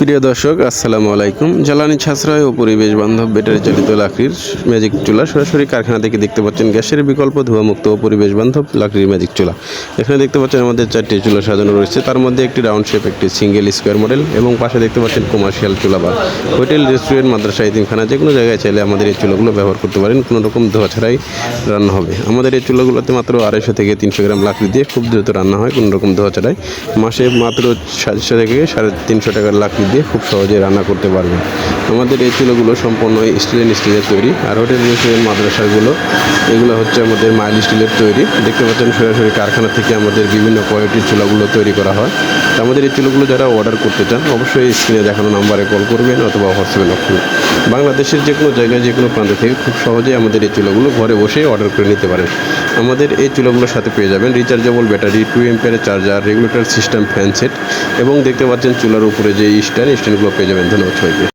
প্রিয় দর্শক, আসসালামু আলাইকুম। জ্বালানি সাশ্রয় ও পরিবেশ বান্ধব ব্যাটারি চালিত লাকড়ির ম্যাজিক চুলা সরাসরি কারখানা থেকে দেখতে পাচ্ছেন গ্যাসের বিকল্প ধোঁয়ামুক্ত ও পরিবেশ বান্ধব লাকড়ির ম্যাজিক চুলা। এখানে দেখতে পাচ্ছেন আমাদের চারটি চুলা সাজানো রয়েছে। তার মধ্যে একটি রাউন্ড শেপ, একটি সিঙ্গেল স্কোয়ার মডেল এবং পাশে দেখতে পাচ্ছেন কমার্শিয়াল চুলা বা হোটেল, রেস্টুরেন্ট, মাদ্রাসা ইতিমখানা যে কোনো জায়গায় চাইলে আমাদের এই চুলাগুলো ব্যবহার করতে পারেন। কোনো রকম ধোয়া ছাড়াই রান্না হবে। আমাদের এই চুলাগুলোতে মাত্র আড়াইশো থেকে তিনশো গ্রাম লাকড়ি দিয়ে খুব দ্রুত রান্না হয়। কোনো রকম ধোয়া ছাড়াই। মাসে মাত্র সাতশো থেকে সাড়ে তিনশো টাকার লাকড়ি দিয়ে খুব সহজে রান্না করতে পারবেন আমাদের এই চুলোগুলো সম্পূর্ণ স্টিলের স্টিলের তৈরি আর হোটেল রেস্টুরেন্ট, মাদ্রাসাগুলো, এগুলো হচ্ছে আমাদের মাইল স্টিলের তৈরি। দেখতে পাচ্ছেন সরাসরি কারখানা থেকে আমাদের বিভিন্ন কোয়ালিটির চুলাগুলো তৈরি করা হয়। তো আমাদের এই চুলোগুলো যারা অর্ডার করতে চান, অবশ্যই স্ক্রিনে দেখানো নাম্বারে কল করবেন অথবা হোয়াটসঅ্যাপে নক করবেন বাংলাদেশের যে কোনো জায়গায়, যে কোনো প্রান্ত থেকে খুব সহজেই আমাদের এই চুলোগুলো ঘরে বসেই অর্ডার করে নিতে পারেন। আমাদের এই চুলোগুলোর সাথে পেয়ে যাবেন rechargeable battery two এম্পিয়ারের charger regulator system fan set এবং দেখতে পাচ্ছেন চুলার উপরে যে স্ট্যান্ড, স্ট্যান্ডগুলো পেয়ে যাবেন। ধন্যবাদ সবাইকে।